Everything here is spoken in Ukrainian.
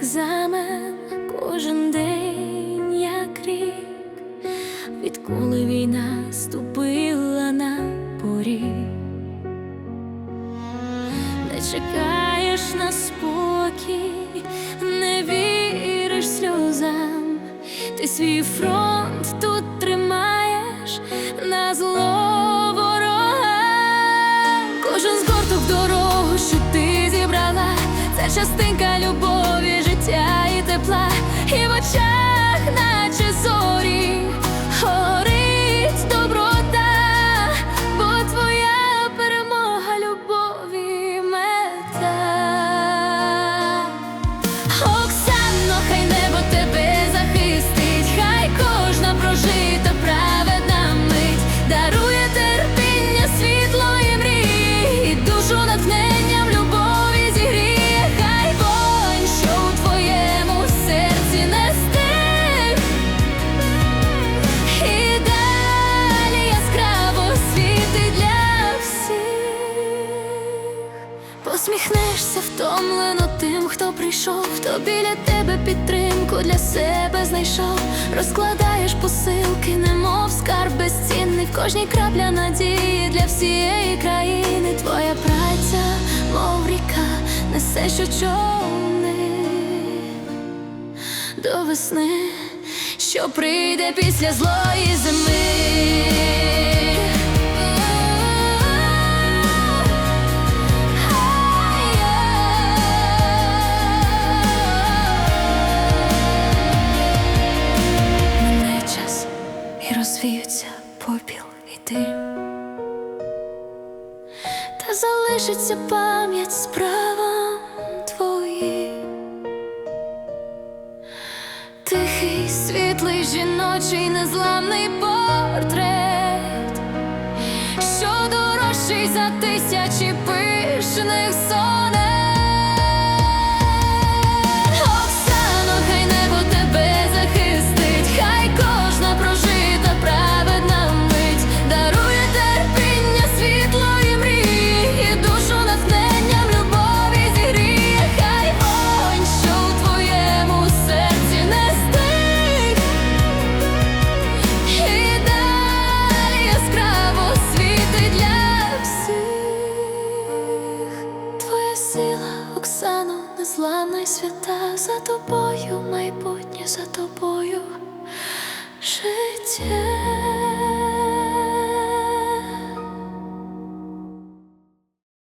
екзамен, кожен день як рік, відколи війна ступила на поріг. Не чекаєш на спокій, не віриш сльозам, ти свій фронт тут тримаєш на зло частинка любові, життя і тепла, і в очах, наче зорі, горить доброта, бо твоя перемога любові мета. Посміхнешся втомлено тим, хто прийшов, хто біля тебе підтримку для себе знайшов. Розкладаєш посилки, немов скарб безцінний в кожній крапля надії для всієї країни. Твоя праця, мов ріка, несе що човни до весни, що прийде після злої зими. Розвіються попіл і дим Та залишиться пам'ять справам твоїм. Тихий, світлий, жіночий, незламний портрет, що дорожчий за тисячі пишних сонет. Незламна й свята, за тобою майбутнє, за тобою життя.